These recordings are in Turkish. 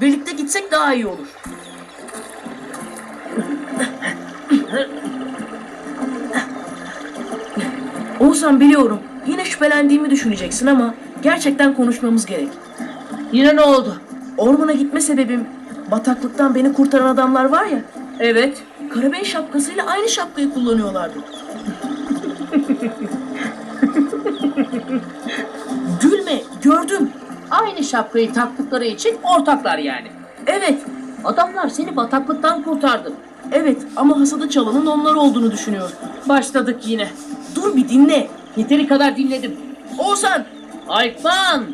Birlikte gitsek daha iyi olur. Oğuzhan biliyorum. Yine şüphelendiğimi düşüneceksin ama gerçekten konuşmamız gerek. Yine ne oldu? Ormana gitme sebebim bataklıktan beni kurtaran adamlar var ya. Evet. Karabey şapkasıyla aynı şapkayı kullanıyorlardı. şapkayı taktıkları için ortaklar yani. Evet, Adamlar seni bataklıktan kurtardı. evet ama hasadı çalanın onlar olduğunu düşünüyor. Başladık yine. Dur bir dinle. Yeteri kadar dinledim. Oğuzhan, Alpan!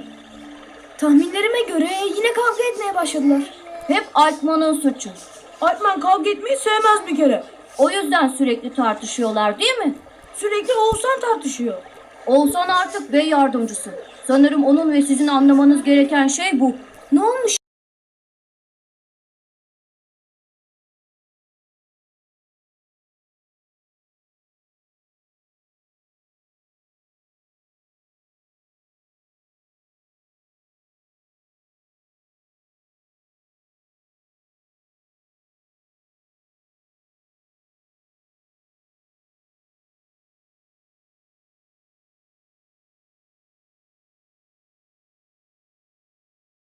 Tahminlerime göre yine kavga etmeye başladılar. Hep Altman'ın suçu. Alpman kavga etmeyi sevmez bir kere. O yüzden sürekli tartışıyorlar değil mi? Sürekli Oğuzhan tartışıyor. Oğuzhan artık bey yardımcısı. Sanırım onun ve sizin anlamanız gereken şey bu. Ne olmuş